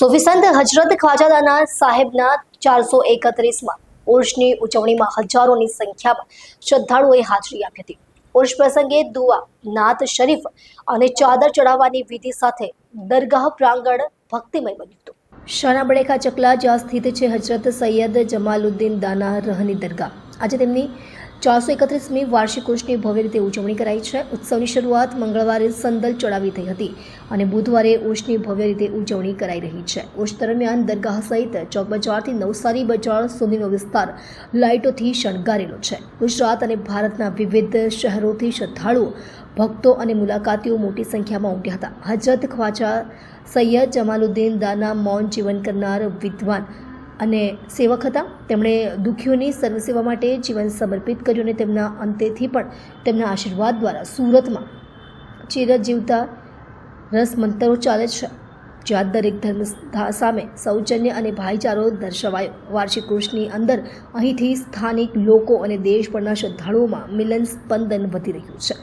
સુફી સંત હજરત ખ્વાજાદાના સાહેબના ચારસો એકત્રીસમાં ઉર્ષની ઉજવણીમાં હજારોની સંખ્યામાં શ્રદ્ધાળુઓએ હાજરી આપી હતી. ઉર્ષ પ્રસંગે દુઆ, નાત શરીફ અને ચાદર ચડાવવાની વિધિ સાથે દરગાહ પ્રાંગણ ભક્તિમય બન્યું હતું. શાના ચકલા જ્યાં સ્થિત છે હજરત સૈયદ જમાલુદ્દીન દાના રહની દરગાહ. આજે તેમની ચારસો એકત્રીસમી વાર્ષિક ઉર્ષની ભવ્ય રીતે ઉજવણી કરાઈ છે. ઉત્સવની શરૂઆત મંગળવારે સંદલ ચડાવી થઈ હતી અને બુધવારે ઓશની ભવ્ય રીતે ઉજવણી કરાઈ રહી છે. ઓશ દરમિયાન દરગાહ સહિત ચોક બજારથી નવસારી બજાર સુધીનો વિસ્તાર લાઇટોથી શણગારેલો છે. ગુજરાત અને ભારતના વિવિધ શહેરોથી શ્રદ્ધાળુઓ, ભક્તો અને મુલાકાતીઓ મોટી સંખ્યામાં ઉમટ્યા હતા. હજરત ખ્વાજા સૈયદ જમાલુદ્દીન દાના મૌન જીવન કરનાર વિદ્વાન અને સેવક હતા, તેમણે દુઃખીઓની સર્વસેવા માટે જીવન સમર્પિત કર્યું અને તેમના અંતેથી પણ તેમના આશીર્વાદ દ્વારા સુરતમાં ચિર જીવતા રસ મંતરો ચાલે છે, જ્યાં દરેક ધર્મ સામે સૌજન્ય અને ભાઈચારો દર્શાવાયો. વાર્ષિક ઉર્ષની અંદર અહીંથી સ્થાનિક લોકો અને દેશભરના શ્રદ્ધાળુઓમાં મિલન સ્પંદન વધી રહ્યું છે.